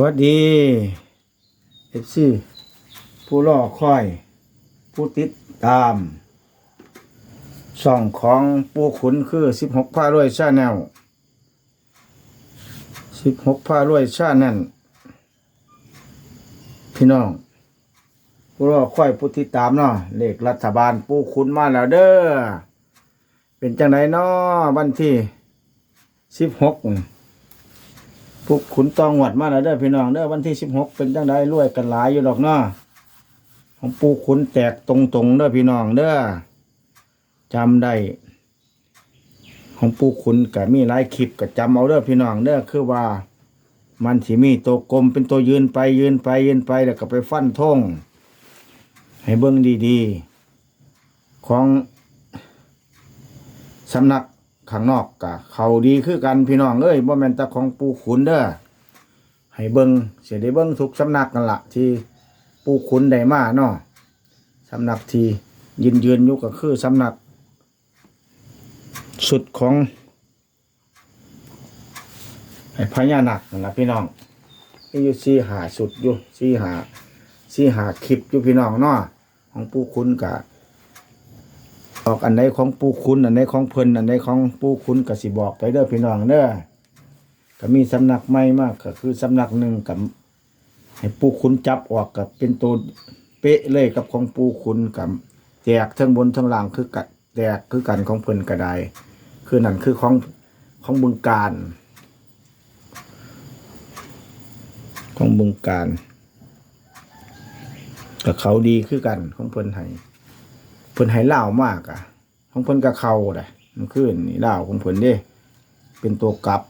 วัสดีเอฟซีผู้รอคอย ผู้ติดตามช่องของปูขุนคือสิบหกผ้ารวยชาแนลสิบหกผ้ารวยชาแนลพี่น้องผู้รอคอยผู้ติดตามเนาะเลขรัฐบาลปูขุนมาแล้วเด้อเป็นจังไดเนาะวันที่สิบหก พวกขุนตองหวัดมาแล้วเด้อพี่น้องเด้อวันที่สิบหกเป็นจังไดรวยกันหลายอยู่ดอกเนาะของปูขุนแตกตรงๆเด้อพี่น้องเด้อจำได้ของปูขุนก็มีหลายคลิปก็จำเอาเด้อพี่น้องเด้อคือว่า มันสิมีตัวกลมเป็นตัวยืนไปยืนไปยืนไปแล้วก็ไปฟันทงให้เบิ่งดีๆ ของสำนัก ข้างนอกกะเขาดีคือกันพี่น้องเอ้ยบ่แม่นต่ของปูขุนเด้อให้เบิ่งเสียได้เบิ่งทุกสำนักกันละที่ปูขุนได้มาเนาะสำนักที่ยืนยืนอยู่ก็คือสำนัก สุดของไอ้พญานาคนั่นะพี่น้องมีอยู่สี่หาสุดอยู่สี่หาสี่หาคลิปอยู่พี่น้องเนาะของปูขุนกะ ออกอันใดของปูคุณอันใดของเพิ่นอันใดของปูคุณก็สิบอกไปเด้อพี่น้องเด้อก็มีสำนักใหม่มากก็คือสำนักหนึ่งกับให้ปูคุณจับออกกับเป็นตัวเป๊ะเลยกับของปูคุณกับแจกทั้งบนทั้งล่างคือกัดแจกคือกันของเพิ่นก็ได้คือนั่นคือของของบึงการ ของบึงการกับเขาดีคือกันของเพิ่นให้ เพิ่นให้เล่ามากอะของเพิ่นก็เขาได้มันขึ้นนี่เล่าของเพิ่นเด้เป็นตัวกลับ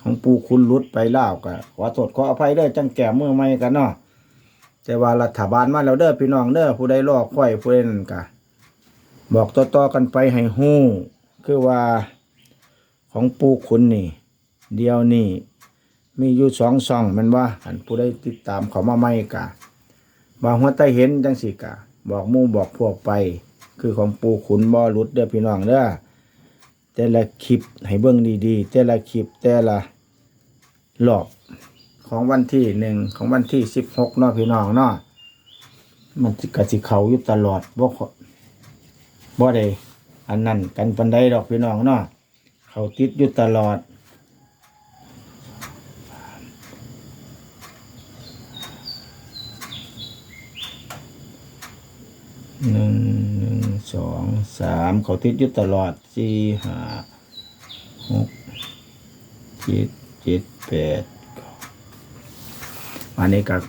ของปูคุณรุดไปเล่าก็ขอโทษขออภัยเด้อจังแก่เมื่อใหม่กันเนาะแต่ว่ารัฐบาลมาแล้วเด้อพี่น้องเด้อผู้ใดรอค่อยผู้ใดนั่นก็บอกต่อๆกันไปให้ฮู้คือว่าของปูคุณนี่ เดียวนี่มีอยู่สองช่องมันว่าอันผู้ใดติดตามเขามาใหม่กะว่าหัวใต้เห็นจังสิกะ บอกมู่บอกพวกไป คือของปูขุนบ่หลุดเด้อพี่น้องเด้อแต่ละคลิปให้เบิ่งดีๆ แต่ละคลิปแต่ละรอบของวันที่หนึ่งของวันที่สิบหกเนาะพี่น้องเนาะมันสิกะสิเขาอยู่ตลอดบ่บ่ได้อันนั้นกันปันใดดอกพี่น้องเนาะเขาติดอยู่ตลอดหนึ่ง สามเขาติดอยู่ตลอดสี่ห้าหกเจ็ดเจ็ดแปดอันนี้กับ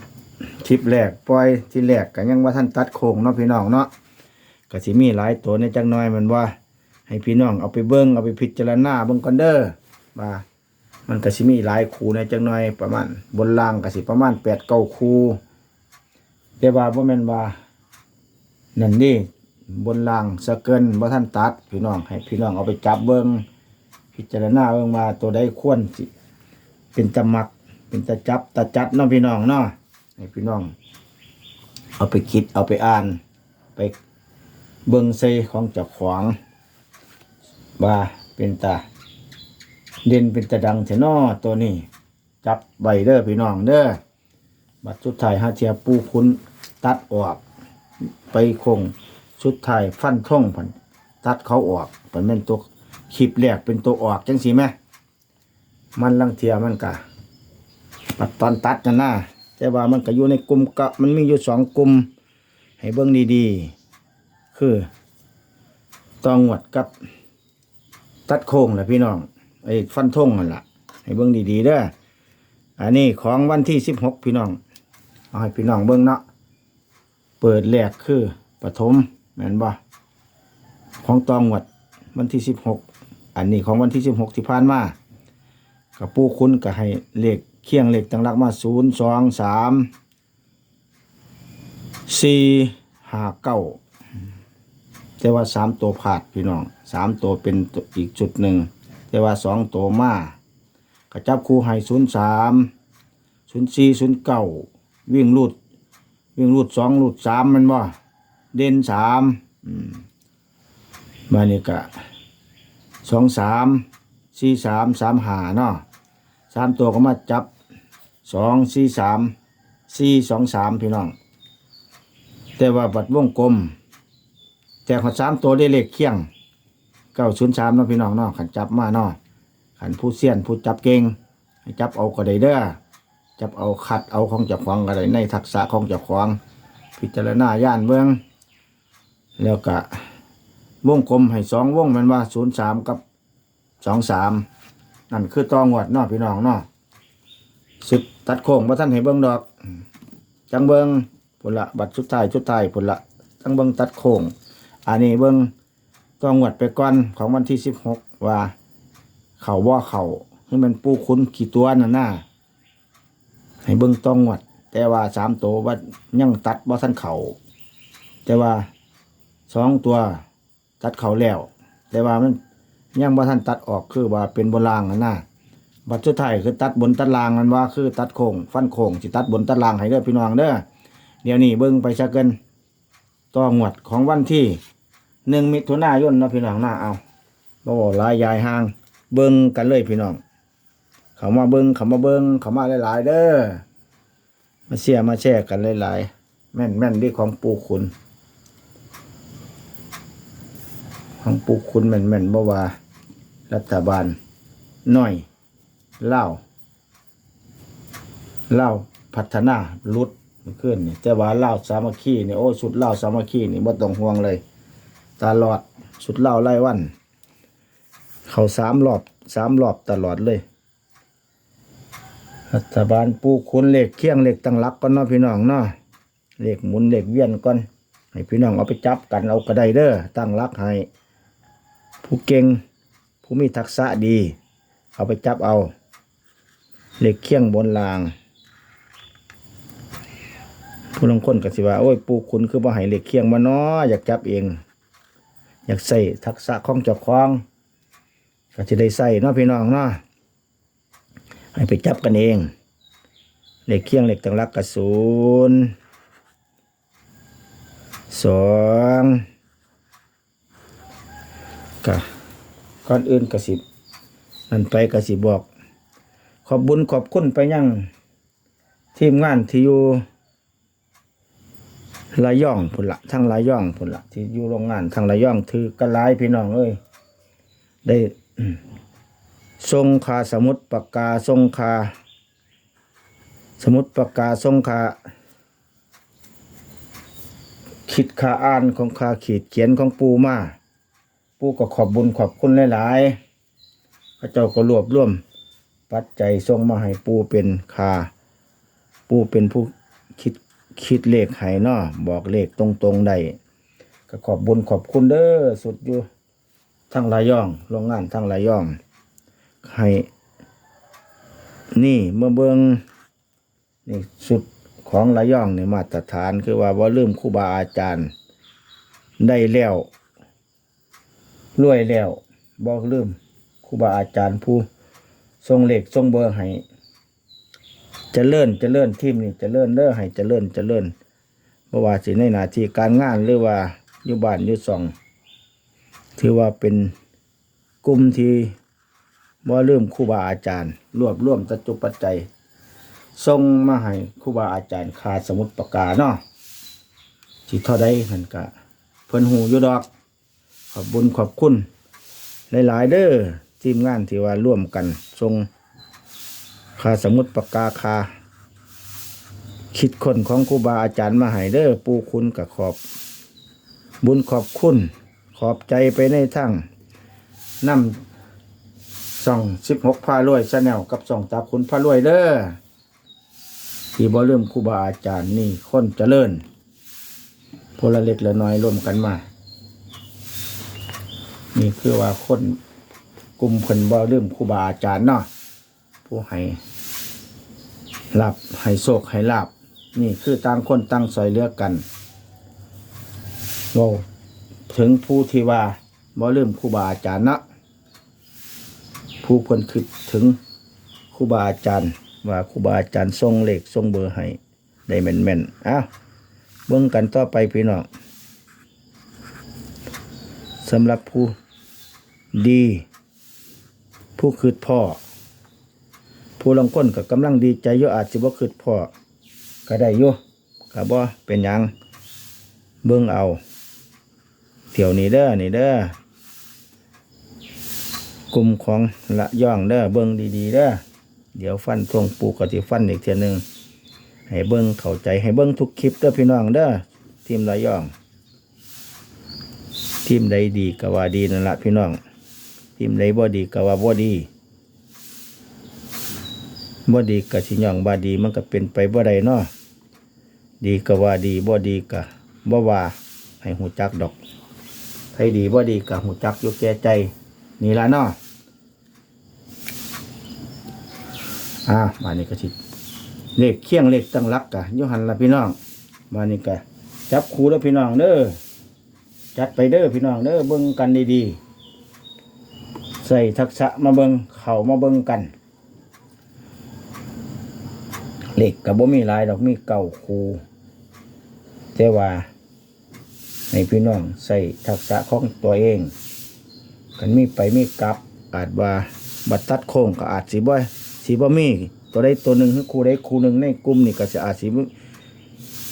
คลิปแรกปล่อยที่แรกกันยังว่าท่านตัดโค้งเนาะพี่น้องเนาะก็สิมีหลายตัวในจักหน้อยมันว่า ให้พี่น้องเอาไปเบิ้งเอาไปพิจารณาเบิ้งกันเด้อว่ามันก็สิมีหลายคูในจักหน้อยประมาณบนล่างก็สิประมาณแปดเก้าคูแต่ว่าบ่แม่นว่านั่นนี่ บนล่างสะเกินบ่ท่านตัด พี่น้องให้พี่น้องเอาไปจับเบิงพิจารณาเบิงว่าตัวใดควรสิเป็นตะมัก เป็นตะจับตะจัดเนาะพี่น้องเนาะให้พี่น้อง เอาไปคิดเอาไปอ่าน ไปเบิงใส่ของจ้าของว่าเป็นตาเด่นเป็นตาดังเถนาะตัวนี้ จับใบเด้อพี่น้องเด้อบัดสุดท้ายหาเทียปูคุณตัดออกไปคง สุดท้ายฟันท่งพันตัดเขาออกเป็นเป็นตัวคลิปแรกเป็นตัวออกจังสีไหมมันลังเทียมันกะปัดตอนตัดกันหนะแต่ว่ามันก็อยู่ในกลุ่มกะมันมีอยู่สองกลุ่มให้เบิ่งดีๆ คือตองหวดกับ ตัดโค้งแหละพี่น้องไอ้ฟันท่งนั่นแหละให้เบิ่งดีๆเด้ออันนี้ของวันที่สิบหกพี่น้องเอาให้พี่น้องเบิ่งเนาะเปิดแรกคือปฐม แม่นบ่ของตองหวดวันที่สิบหกอันนี้ของวันที่สิบหกที่ผ่านมากับปูคุณก็ให้เลขเคียงเลขต่างหลักมาศูนย์สองสามสี่ห้าเก้าแต่ว่าสามตัวผาดพี่น้องสามตัวเป็นอีกจุดหนึ่งแต่ว่าสองตัวมากระจับคู่ให้ศูนย์สามศูนย์สี่ศูนย์เก้าวิ่งรูดวิ่งรูดสองรูดสามมันบ่ เด่นสามมานี่กะสองสามสี่สามสามหาเนาะสามตัวก็มาจับสองสี่สามสี่สองสามพี่น้อง แต่ว่าบัดวงกลม แต่ขอสามตัวได้เลขเคียงเก้าศูนย์สามเนาะพี่น้องเนาะขันจับมาเนาะขันผู้เสียนผู้จับเก่งให้จับเอาก็ได้เด้อจับเอาคัดเอาของจ้าของก็ได้ในทักษะของจ้าของพิจารณาย่านเมือง แล้วก็วงกลมให้สองวงมันว่าศูนย์สามกับสองสามนั่นคือตองวดนาพี่น้องนาสึกตัดโค้งมาท่านให้เบิ้งดอก จังเบิ้งผลละบัตรสุดไทยสุดไทยผลละจังเบิ้งตัดโค้งอันนี้เบิ้งตองงวดไปก่อนของวันที่สิบหกว่า เขาว่าเขาให้มันปูคุ้นกี่ตัวน่ะหน่าให้เบิ้งตองงวด แต่ว่าสามตัวว่ายังตัดว่าท่านเขาแต่ว่า สองตัวตัดเขาแล้ว แต่ว่ามันยังว่ท่านตัดออกคือว่าเป็นโบราณน่ะน่าบัตรสุดท้ายคือตัดบนตัดล่างมันว่าคือตัดโค้งฟันโค้งสิตัดบนตัดล่างให้เด้อพี่น้องเด้อเดี๋ยวนี้เบิ่งไปซะเกินต่องวดของวันที่หนึ่งมิถุนายนนะพี่น้องหนะเอาบ่บอกลายยายห่าง เบิ่งกันเลยพี่น้อง เขามาเบิ่งเขามาเบิ่งเขามาหลายๆเด้อมาเชียมาแชร์กันหลายๆแม่นแม่นดีของปู่คุณ ของปู่คุณแม่นแม่นบ่ว่า รัฐบาลน้อยเล่าเล่าพัฒนาลุดขึ้นนี่แต่ว่าเล่าสามัคคีนี่โอ้สุดเล่าสามัคคีนี่บ่ต้องห่วงเลย ตลอดสุดเล่าไล่วัน เขาสามรอบสามรอบตลอดเลยรัฐบาลปูคุณเหล็กเคียงเหล็กตั้งหลักก่อนเนาะพี่น้องเนาะเหล็กหมุนเหล็กเวียนก่อนให้พี่น้องเอาไปจับกันเอากระไดเด้อตั้งหลักให้ ผู้เก่งผู้มีทักษะดี เอาไปจับเอาเหล็กเคี่ยงบนราง ผู้ลงคนก็สิว่า โอ้ย ปูคุณคือบ่ให้เหล็กเคี่ยงมาเนาะอยากจับเอง อยากใส่ทักษะของเจ้าของก็จะได้ใส่เนาะพี่น้องเนาะให้ไปจับกันเองเหล็กเคี่ยงเหล็กตังรักกระสุนย์สอง ก็ก่อนอื่นกระสิบนั่นไปกสิบอก ขอบบุญขอบคุณไปยังทีมงานที่อยู่ระยองพุ่นละทั้งระย่องพุ่นละที่อยู่โรงงานทั้งระย่องถือกระลพี่น้องเอ้ยได้ทรงคาสมุดปากกาทรงคา สมุดปากกาทรงคาคิดคาอ่านของคาขีดเขียนของปูมา ปูก็ขอบบุญขอบคุณหลายๆพระเจ้าก็รวบรวม ปัจจัยส่งมาให้ปูเป็นคาปูเป็นผู้คิดคิดเลขให้นาะบอกเลขตรงๆได้ก็ขอบบุญขอบคุณเด้อสุดอยู่ทั้งระยย่องโรงงานทั้งระยย่องให้นี่เมื่อเบิงนี่สุดของระยย่องนี่มาตรฐานคือว่าว่าลืมครูบาอาจารย์ได้แล้ว รวยแล้วบอกลืมครูบาอาจารย์ผู้ทรงเหล็กทรงเบอร์ให้จะเลื่อนจะเลื่อนทีมนี่จะเลื่อนเด้อให้จะเลื่อนจะเลื่อนเพราะว่าสิในหน้าที่การงานหรือว่าอยู่บ้านอยู่ซองถือว่าเป็นกลุ่มที่บ่ลืมครูบาอาจารย์ รวบรวมตัจุปัจจัยส่งมาให้ครูบาอาจารย์ขาดสมุดปากกาเนาะสิเท่าใดมันก็เพิ่นหูอยู่ดอก ขอบบุญขอบคุณหลายๆเด้อทีมงานที่ว่าร่วมกันทรงคาสมุดปากกาคา คิดคนของครูบาอาจารย์มาให้เด้อปูคุณกับขอบ บุญขอบคุณ ขอบใจไปในทั้งนำส่องสิบหกพารวยชาแนลกับส่องตาคุณพารวยเด้อที่บ่เริ่มครูบาอาจารย์นี่คนเจริญพลเล็กละน้อยร่วมกันมา นี่คือว่าคนกลุ่มคนบ่เริ่มครูบาอาจารย์เนาะผู้ให้หลับให้โศกให้ลาบ นี่คือต่างคนต่างซอยเลือกันเราถึงผู้ที่ว่าบ่เริ่มครูบาอาจารย์เนาะผู้คนคิดถึงครูบาอาจารย์ ว่าครูบาอาจารย์ทรงเลขทรงเบอร์ให้ได้แม่นๆอ้าวเบิ่งกันต่อไปพี่น้อง สำหรับผู้ดี ผู้คืดพ่อ ผู้ลางคนก็กำลังดีใจอยู่อาจสิบ่คิดพ่อก็ได้อยู่ก็บ่เป็นยังเบิ่งเอาเที่ยวนี้เด้อนี่เด้อกลุ่มของละย่องเด้อเบิ่งดีๆเด้อเดี๋ยวฟันทงปูก็สิฟันอีกเทียนึงให้เบิ่งเข้าใจให้เบิ่งทุกคลิปเด้อพี่น้องเด้อทีมละย่อง ทีมใดดีก็ว่าดีนั่นละพี่น้องทีมใดบ่ดีก็ว่าบ่ดีบ่ดีก็สิย่องบ่ดีมันก็เป็นไปบ่ได้เนาะดีก็ว่าดีบ่ดีก็บ่ว่าให้หูจักดอกใครดีบ่ดีก็หูจักอยู่แก่ใจ นี่ละเนาะอ่ามานี่ก็สิเลขเคียงเลขตั้งหลักกะยู่หันละพี่น้องมานี่ก็จับคูแล้วพี่น้องเด้อ จัดไปเด้อพี่น้องเด้อเบิ่งกันดีๆ ใส่ทักษะมาเบิ่งเข่ามาเบิ่งกัน เหล็กกับบ่มีลายดอกมีเก่าคูแต่ว่าให้พี่น้องใส่ทักษะของตัวเอง กันมีไปมีกลับอาจว่าบัดตัดโค้งก็อาจสิบ่สิบ่มีตัวใดตัวหนึ่งคู่ใดครูหนึ่งในกลุ่มนี่ก็จะอาจสิ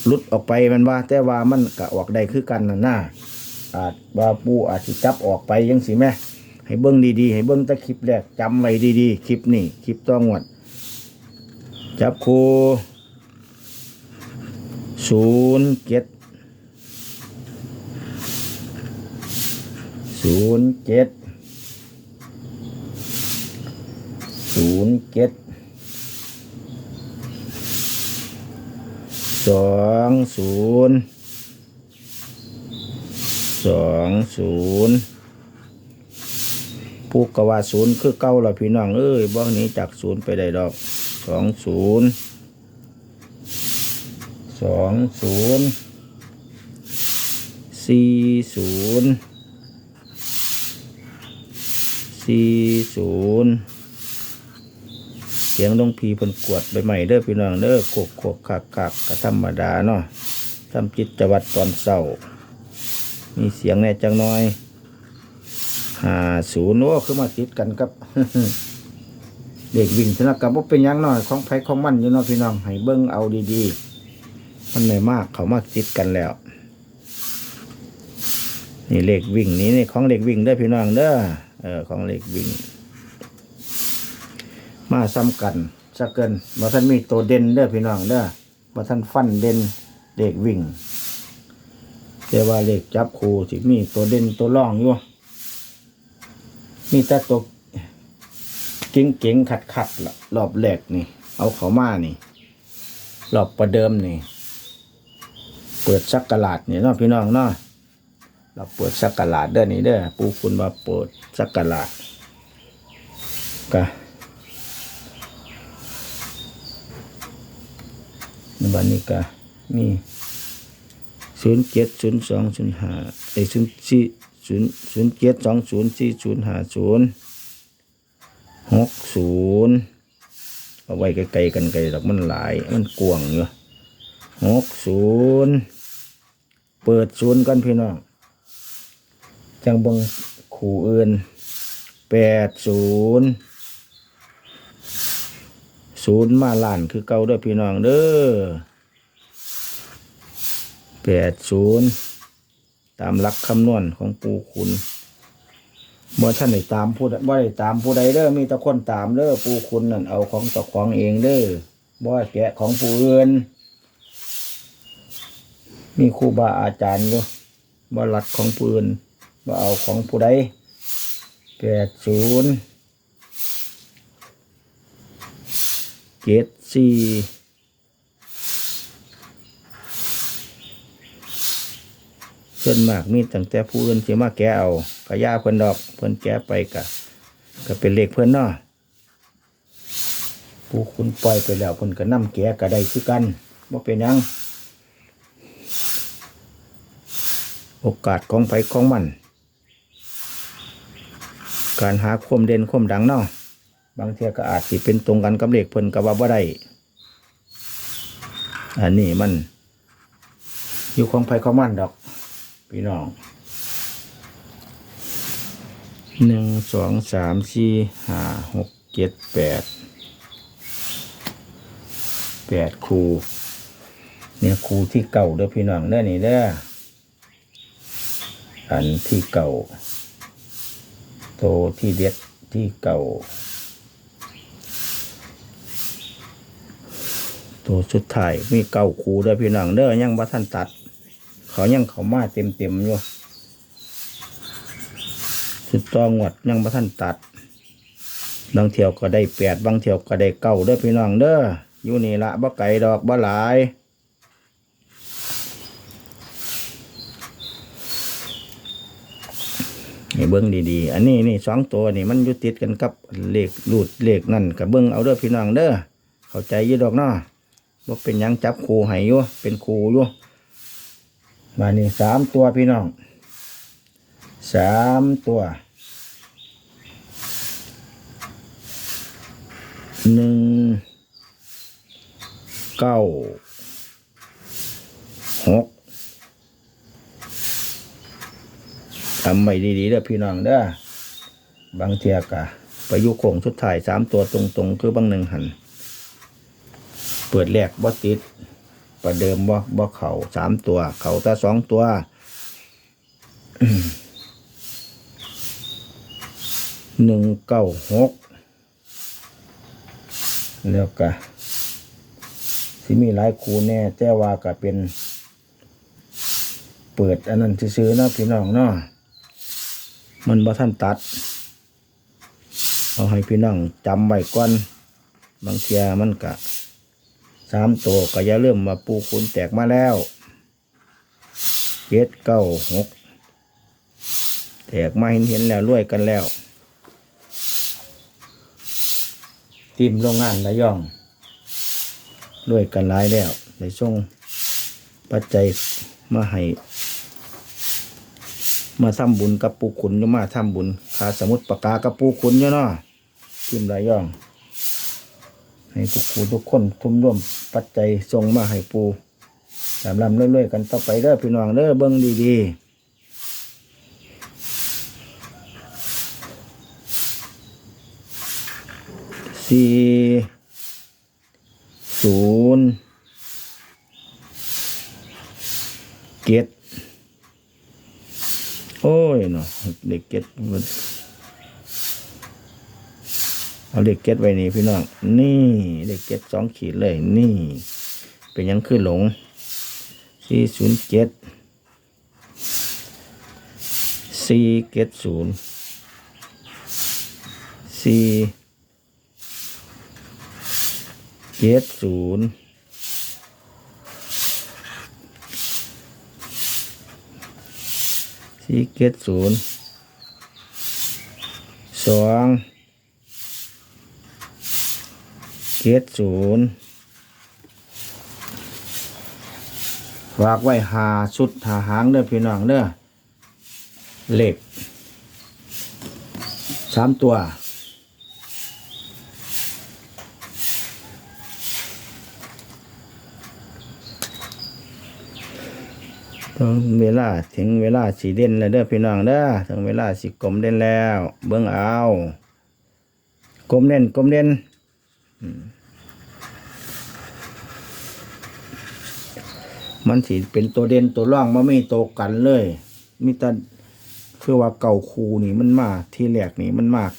หลุดออกไปมันว่า แต่ว่ามันก็ออกได้คือกันน่ะนะ อาจว่าปูอาจจะจับออกไปยังสิแม่ให้เบิ้งดีๆ ให้เบิ้งตะคลิปแรกจำไว้ดีๆ คลิปนี้คลิปต้องวด จับครูศูนย์เจ็ดศูนย์เจ็ดศูนย์เจ็ดสองศูนย์ สองศูนย์ผู้กว่าศูนย์คือเก้าละพี่น้องเอ้ยบ้องนี้จากศูนย์ไปได้ดอกสองศูนย์สองศูนย์สี่ศูนย์สี่ศูนย์เสียงลงพีเพิ่นกวดใบใหม่เด้อพี่น้องเด้อโขกโขกคักคักกะธรรมดาเนาะทำจิตจวัดตอนเศร้า มีเสียงแน่จังน้อยหาศูนย์โอ้คือมาติดกันกับ เด็กวิ่งธนกับว่าเป็นยังหน้อยของไผของมันอยู่เนาะพี่น้องให้เบิ้งเอาดีๆ มันไม่มากเขามาติดกันแล้ว นี่เลขวิ่งนี้นี่ของเลขวิ่งเด้พี่น้องเด้อเออของเลขวิ่ง มาซ้ำกันสักเกินว่าท่านมีตัวเด่นเด้อพี่น้องเด้อว่าท่านฟันเด่นเลขวิ่ง แต่ว่าเลขจับคู่สิมีตัวเด่นตัวร่องอยู่มีแต่ตัวเก่งเก่งขัดขัดๆละรอบแรกนี่ เอาเขามานี่รอบประเดิมนี่ เปิดสักกะลาดนี่เนาะพี่น้องเนาะเราเปิดสักกะลาดเด้อนี่เด้อปูคุณว่าเปิดสักกะลาดกะในวันนี้กะมี่ ศูนย์เจ็ดศูนย์สองศูนย์ห้าไอศูนย์สี่ศูนย์ศูนย์เจ็ดสองศูนย์สี่ศูนย์ห้าศูนย์หกศูนย์เอาไว้ไกลๆกันไกลดอกมันหลาย มันกวางอยู่หกศูนย์เปิดศูนย์กันพี่น้องจังบังขู่อื่นแปดศูนย์ศูนย์มาล้านคือเก่าด้อพี่น้องเด้อ แปดศูนย์ตามหลักคำนวณของปูขุนบ่ท่านได้ตามผู้ใดบ่ได้ตามผู้ใดเด้อมีแต่คนตามเด้อปูขุนนั่นเอาของเจ้าของเองเด้อบ่แกะของผู้อื่นมีครูบาอาจารย์อยู่บ่หลักของผู้อื่นบ่เอาของผู้ใดแปดศูนย์เจ็ดสี่ ส่วนมากมีตั้งแต่ผู้อื่นสิมาแกะเอากะย่าเพิ่นดอกเพิ่นแกะไปกะก็เป็นเลขเพิ่นเนาะผู้คุณปล่อยไปแล้วเพิ่นก็นํแกะก็ได้คือกันบ่เป็นยังโอกาสของไผของมัน การหาความเด่นความดังเนาะบางเทีก็อาจสิเป็นตรงกันกับเลขเพิ่นก็ว่าบ่ได้อันนี้มัน อยู่ของไผของมันดอก พี่น้องหนึ่งสองสามสี่ห้าหกเจ็ดแปดแปดคูเนี่ยคูที่เก่าเด้อพี่น้องเด้อนี่เด้ออันที่เก่า โตที่เด็ดที่เก่า ตัวสุดท้ายมีเก่าคูเด้อพี่น้องเด้อยังบ่ทันตัด เขายังเขามาเต็มเต็มอยู่สุดตองหวดยังบ่ทันตัด บางเที่ยวก็ได้แปดบางเที่ยวก็ได้เก้าเด้อพี่น้องเด้ออยู่นี่ละบ่ไก่ดอกบ่หลาย นี่เบิ้งดีๆ อันนี้นี่สองตัวนี่มันยู่ติดกันกับเลขรูดเลขนั่นกับเบิ้งเอาเด้อพี่น้องเด้อเข้าใจยี่ดอกเนาะบ่เป็นยังจับครูให้อยู่เป็นครูอยู่ มานี่สามตัวพี่น้องสามตัวหนึ่งเก้าหกทำไม่ดีๆเด้อพี่น้องเด้อบางเทียกะไปอยุโคงสุดท้ายสามตัวตรงๆ คือบางหนึ่งหัน เปิดแรกบ่ติด ประเดิมบ่บ่เข่าสามตัว เข่าต่สองตัวหนึ่งเก้าหกแล้วก็ที่มีหลายคูแน่แต่ว่าก็เป็น เปิดอันนั้นซื้อเนาะพี่น้องเนาะมันบ่ท่านตัด เอาให้พี่น้องจำไว้ก่อน บางเทียมันกะ สามตัวก็อย่าเริ่มมาปูขุนแตกมาแล้วเจ็ดเก้าหกแตกมาเห็นเห็นแล้วรวยกันแล้วทีมโรงงานระยองรวยกันหลายแล้วในช่วงปัจจัยมาให้มาทำบุญกับปูขุนยมาทำบุญขาสมุดปากกากับปูขุนเนาะทีมระยอง ให้ทุกคูทุกคนทุ่มร่วมปัจจัยส่งมาให้ปูสามลำเรื่อยๆกันต่อไปเด้อพี่น้องเด้อเบิ้งดีๆสี่ศูนย์เจ็ดโอ้ยเนาะเด็กเก็ตมัน เอาเด็กเก็ตไว้นี่พี่น้อง นี่เด็กเก็ตสองขีดเลย นี่ เป็นยังคือหลงสี่ศูนย์เจ็ดสี่เก็ตศูนย์สี่เจ็ดศูนย์สี่เจ็ดศูนย์สองเจ็ดศูนย์ฝากไว้หาชุดหาหางเด้อพี่น้องเด้อเหล็กสามตัวถึงเวลาถึงเวลาสีเด่นแล้วเด้อพี่น้องเด้อถึงเวลาสีกลมเด่นแล้ว เบิ่งเอากลมเด่นกลมเด่น มันสีเป็นตัวเด่นตัวร่องมันไม่โตกันเลยมีแต่คือว่าเก่าคูนี่มันมาที่แรกนี่มันมาก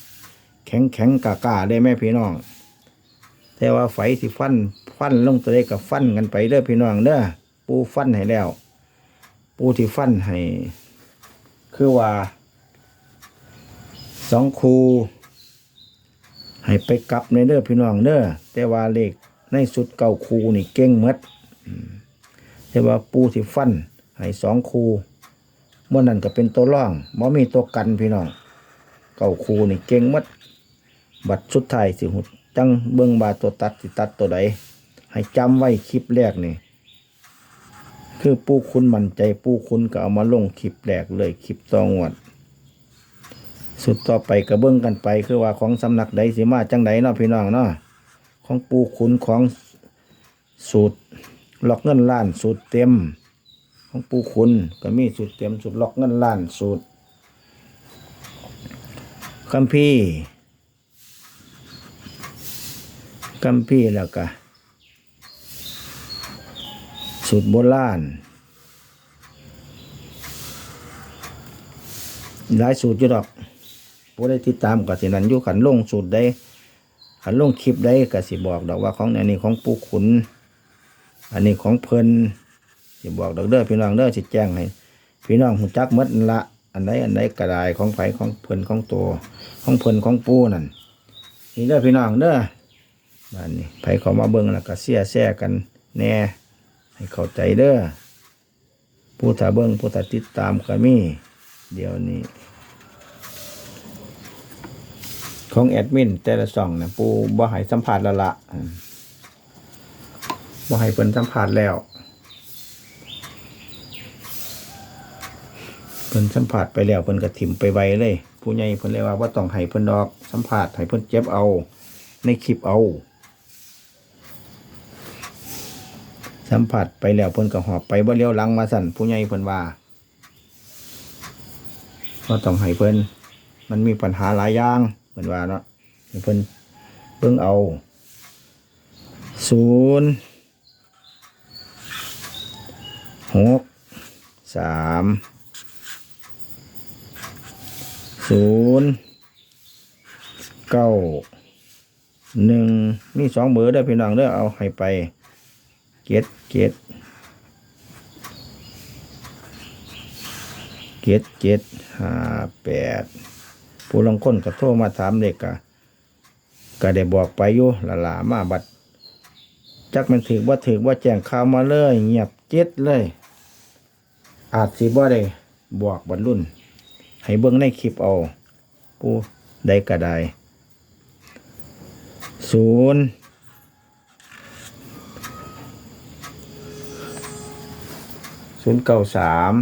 แข็งแข็งกากาได้แม่พี่น้อง แต่ว่าไฟที่ฟัน ฟันลงตัวได้กับฟันกันไปเด้อพี่น้องเด้อปูฟันให้แล้ว ปูที่ฟันให้ คือว่าสองคูให้ไปกลับในเด้อพี่น้องเด้อแต่ว่าเลขในสุดเก่าคูนี่เก่งหมดอืม แต่ว่าปูที่ฟันให้สองคูเมื่อนั้นก็เป็นตัวร่องบ่มีตัวกันพี่น้องเก่าคูนี่เก่งหมดบัดสุดท้ายสิหุดจังเบิ่งบาตัวตัดสิตัดตัวใดให้จำไว้คลิปแรกนี่คือปูคุณมั่นใจปูคุณก็เอามาลงคลิปแรกเลยคลิปตองวด สุดต่อไปก็เบิ้องกันไป คือว่าของสำนักใดสิมาจังใดเนาะพี่น้องเนาะของปูคุณของสูตร ล็อกเงินล้านสูตรเต็ม ของปูคุณก็มีสูตรเต็มสูตรล็อกเงินล้านสูตรคัมพีคัมพีแล้วก็สูตรโบราณหลายสูตรอยู่ดอกผู้ได้ติดตามก็สินันยู่ขันลงสูตรได้ขันลงคลิปได้ก็สิบอกดอกว่าของอันนี้ของปูขุน อันนี้ของเพิ่นสิบอกดอกเด้อพี่น้องเด้อสิแจ้งให้พี่น้องหูจักมดละอันใดอันใดกระไดของไผของเพิ่นของตัวของเพิ่นของปูนั่นนี่เด้อพี่น้องเด้อบ้านนี้ไผเขามาเบิ่งแล้วก็เสียแซ่กันแน่ให้เข้าใจเด้อผู้ถ้าเบิ่งผู้ถ้าติดตามก็มีเดี๋ยวนี้ ของแอดมินแต่ละช่องนะปูบ่ให้สัมภาษณ์และละ บ่ให้เพิ่นสัมภาษณ์แล้วเพิ่นสัมผัสไปแล้วเพิ่นก็ถิ่มไปไวเลย ผู้ใหญ่เพิ่นเลยว่าว่าต้องให้เพิ่นดอกสัมผัสให้เพิ่นเจ็บเอา ในคลิปเอา สัมผัสไปแล้วเพิ่นก็หอบไปบ่เลี้ยวลังมาสั่นผู้ใหญ่เพิ่นว่าว่าต้องให้เพิ่นมันมีปัญหาหลายอย่างเพิ่นว่าเนาะเพิ่นเบิ่งเอาศูนย์ หกสามศูนย์เก้าหนึ่งมีสองเบอร์เด้พี่น้องเด้อเอาให้ไปเก็ดเก็ดเก็ดเก็ดห้าแปดผู้ลงคนก็โทรมาถามเด็กกะก็ได้บอกไปอยู่ละลามาบัดจักมันถือว่าถือว่าแจ้งข่าวมาเลย เงียบเจ็ดเลย อาจสิบ่ได้บอกบรรลุนให้เบิ่งในคลิปเอา ผู้ใดก็ได้ศูนย์ศูนย์เก้าสาม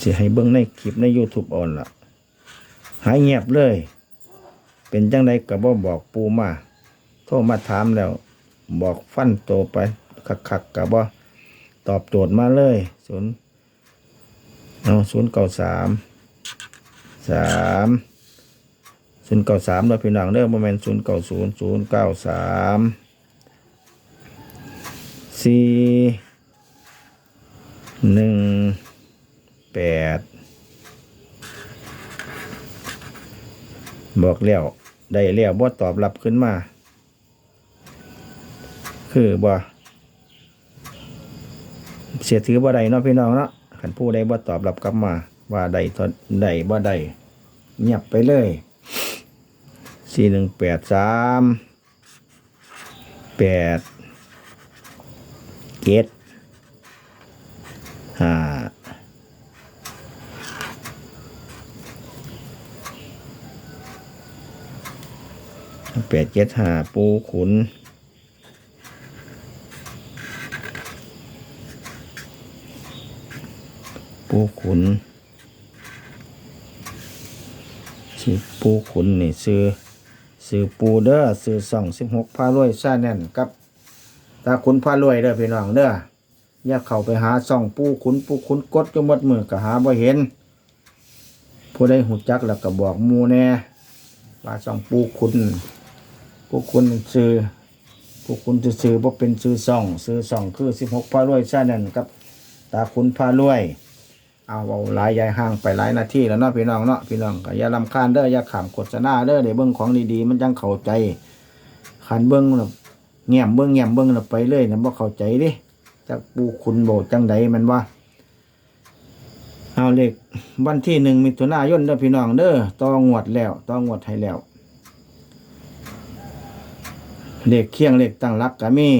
สิให้เบิ่งในคลิปใน YouTube ออนละหายเงียบเลย เป็นจังไดก็บ่บอกปูมา โทรมาถามแล้ว บอกฟันโตไป คักๆกับบ่ ตอบโจทย์มาเลยศูนย์เอาศูนย์เก้าสามสามศูนย์เก้าสามเราพี่น้องเด้อโมเมนต์ศูนย์เก้าศูนย์ศูนย์เก้าสามสี่หนึ่งแปดบอกแล้วได้แล้วบ่ตอบรับขึ้นมา คือบ่ เสียถือบ่ได้เนาะพี่น้องเนาะขันผู้ใดบ่ตอบรับกลับมา ว่าใดทนใดบ่ใดเงียบไปเลยสี่หนึ่งแปดสามแปดเจ็ดห้าแปดเจ็ดห้าปูขุน ปู ขุนชื่อปูขุนนี่ซื้อซื้อปูเด้อซื้อสองสิบหกพารวยซาแน่นกับตาขุนพารวยเด้อพี่น้องเด้ออย่าเข้าไปหาส่องปูขุนปูขุนกดจนหมดมือก็หาบ่เห็นผู้ใดหูจักแล้วก็บอกมูแน่ว่าส่องปูขุนปูขุนซื้อปูขุนจะซื้อบ่เป็นซื้อส่องซื้อส่องคือสิบหกพารวยซาแน่นกับตาขุนพารวย เอาเอาหลายยายห่างไปหลายนาทีแล้วเนาะพี่น้องเนาะพี่น้องก็อย่าลำคาญเด้ออย่าขามโฆษณาเด้อเดี๋ยวเบิ่งของดีๆมันจังเข้าใจขันเบิ่งน่ะแง้มเบิ่งแง้มเบิ่งน่ะไปเลยน่ะบ่เข้าใจดิจักปูคุณโบจังใดมันว่าเอาเลขวันที่หนึ่งมิถุนายนเด้อพี่น้องเด้อตองวดแล้วตองวดให้แล้วเลขเคียงเลขตั้งหลักก็มี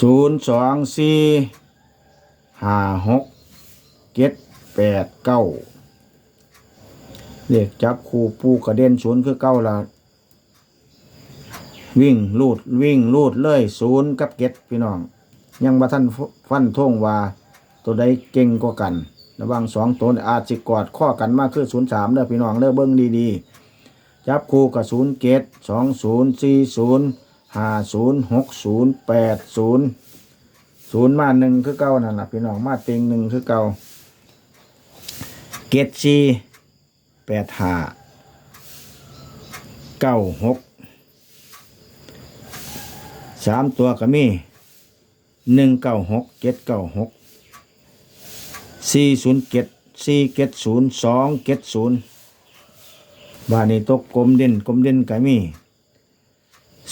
ศูนย์สองสี่ ห้าหกเจ็ดแปดเก้าเลขจับคู่ปูกระเด็นศูนย์คือเก้าละวิ่งลูดวิ่งลูดเลยศูนย์กับเจ็ดพี่น้อง ยังบ่ท่านฟันทงว่า ตัวใดเก่งกว่ากัน ระว่างสองตัวอาจสิกอดข้อกันมากคือศูนย์สามเด้อพี่น้องเด้อเบิ้งดีๆ จับคู่กับศูนย์เจ็ดสองศูนย์สี่ศูนย์ห้าศูนย์หกศูนย์แปดศูนย์ ศูนย์มาหนึ่งคือเก่านั่นแหละพี่น้องมาเต็งหนึ่งคือเก่าเกตซีแปดห้าเก้าหกสามตัวก็มีหนึ่งเก้าหกเจ็ดเก้าหกสี่ศูนย์เจ็ดสี่เจ็ดศูนย์สองเจ็ดศูนย์บาทนี้ตกกลมเด่นกลมเด่นก็มี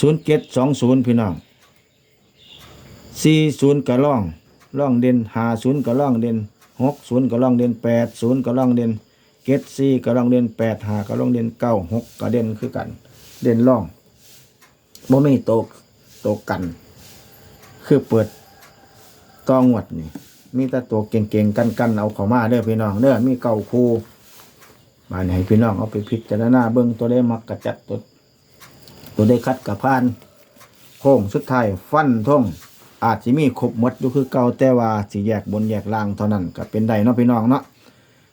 ศูนย์เจ็ดสองศูนย์พี่น้อง สี่ศูนย์ก็ล่องล่องเด่นหาศูนย์ก็ล่องเด่นหกศูนย์ก็ล่องเด่นแปดศูนย์ก็ล่องเด่นเจ็ดสี่ก็ล่องเด่นแปดหาก็ล่องเด่นเก้าหกก็เด่นคือกัน เด่นล่องบ่มีโตโตกัน คือเปิดตองวดนี่มีแต่ตัวเก่งๆกันๆเอาเข้ามาเด้อพี่น้องเด้อมีเก่าคูมาให้พี่น้องเอาไปพิจารณาเบิ่งตัวได้มักกระจัดตัวตัวได้คัดกระพานโค้งสุดท้ายฟันท่ง อาจสิมีครบหมดอยู่คือเก่าแต่ว่าสิแยกบนแยกล่างเท่านั้นก็เป็นได้เนาะพี่น้องเนาะ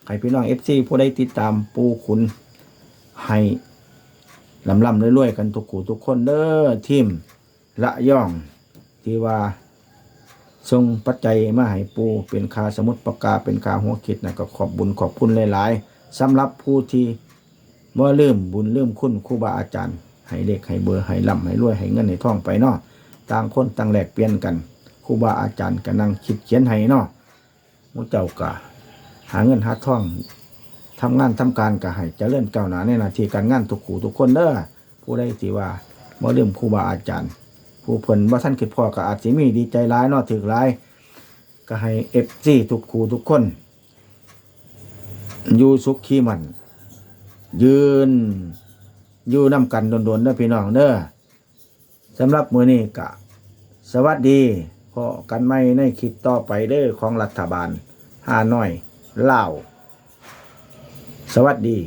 ใครพี่น้อง FC ผู้ใดติดตามปูขุนให้ลำลำๆรวยๆกันทุกขู่ทุกคนเด้อทีมละย่องที่ว่าส่งปัจจัยมาให้ปูเป็นคาสมุดปากกาเป็นคาหัวคิดนะก็ขอบบุญขอบคุณหลาย ๆสำหรับผู้ที่เมื่อเริ่มบุญเริ่มคุณครูบาอาจารย์ ให้เลขให้เบอร์ให้ลำให้รวยให้เงินให้ท่องไปเนาะ ต่างคนต่างแหลกเปลี่ยนกันครูบาอาจารย์ก็นั่งคิดเขียนให้เนาะมูเจ้าก็หาเงินหาท่องทำงานทำการก็ให้จเจริญก้าวหน้าในหน้าที่การงานทุกขู่ทุกคนเด้อผู้ใดที่ว่าเมื่อเริ่มครูบาอาจารย์ ผู้เพิ่นว่าท่านคิดพ่อก็อาจสิมีดีใจร้ายนาะถึกร้ายก็ให้เอฟซีทุกครูทุกคนอยู่สุขขีมัน ยืนอยู่นำกันโดนๆเด้อพี่น้องเด้อสำหรับมือนี้ก็ สวัสดีพอกันไม่ในคลิปต่อไปเด้อของรัฐบาลฮานอยเล่าสวัสดี